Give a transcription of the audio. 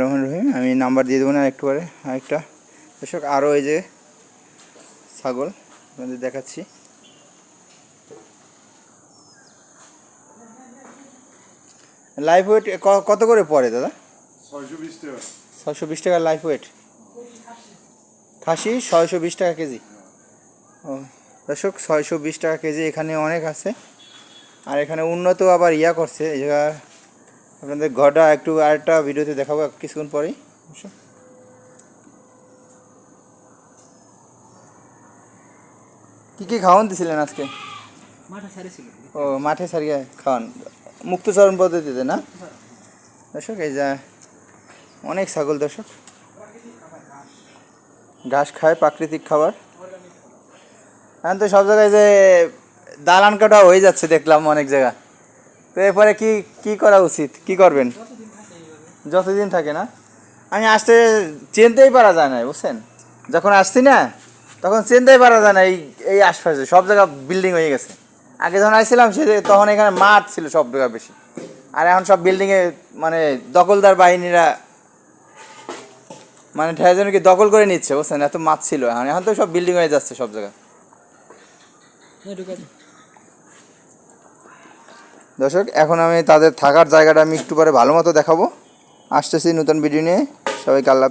রহমান রহিম আমি নাম্বার দিয়ে দেবো না একটু পরে আরেকটা। দর্শক আরও এই যে ছাগল আপনাদের দেখাচ্ছি। লাইফ ওয়েট কত করে পড়ে দাদা? ছয়শো বিশ টাকা। লাইফ ওয়েট খাসি ছয়শো বিশ টাকা কেজি? ও দর্শক ছয়শো বিশ টাকা কেজি এখানে অনেক আছে। আর এখানে উন্নত আবার ইয়া করছে এই জায়গা আপনাদের ঘরটা একটু আরেকটা ভিডিওতে দেখাবো কিছুক্ষণ পরেই। কি কি খাওয়ান দিছিলেন আজকে? ও মাঠে সারিয়ে খাওয়ান। মুক্তচরণ পদ্ধতিতে না? দর্শক এই যা অনেক ছাগল দর্শক। ঘাস খায় প্রাকৃতিক খাবার। এখন তো সব জায়গায় যে দালান কাটা হয়ে যাচ্ছে দেখলাম অনেক জায়গা। তো এরপরে কি কি করা উচিত? কি করবেন? যতদিন থাকে না। আমি আসতে চিনতেই পারা যায় না, বুঝছেন? যখন আসছি না, তখন চিনতেই পারা যায় না এই এই আশপাশে। সব জায়গা বিল্ডিং হয়ে গেছে। আগে যখন আসছিলাম, সে তখন এখানে মাঠ ছিল সব জায়গা বেশি। আর এখন সব বিল্ডিংয়ে মানে দখলদার বাহিনীরা মানে ঠেয়াজনকে দখল করে নিচ্ছে, বুঝছেন? এত মাছ ছিল। এখন এখন তো সব বিল্ডিং হয়ে যাচ্ছে সব জায়গায় দর্শক, এখন আমি তাদের থাকার জায়গাটা আমি একটু পরে ভালো মতো দেখাবো। আসতেছি নতুন ভিডিও নিয়ে। সবাইকে আল্লাহ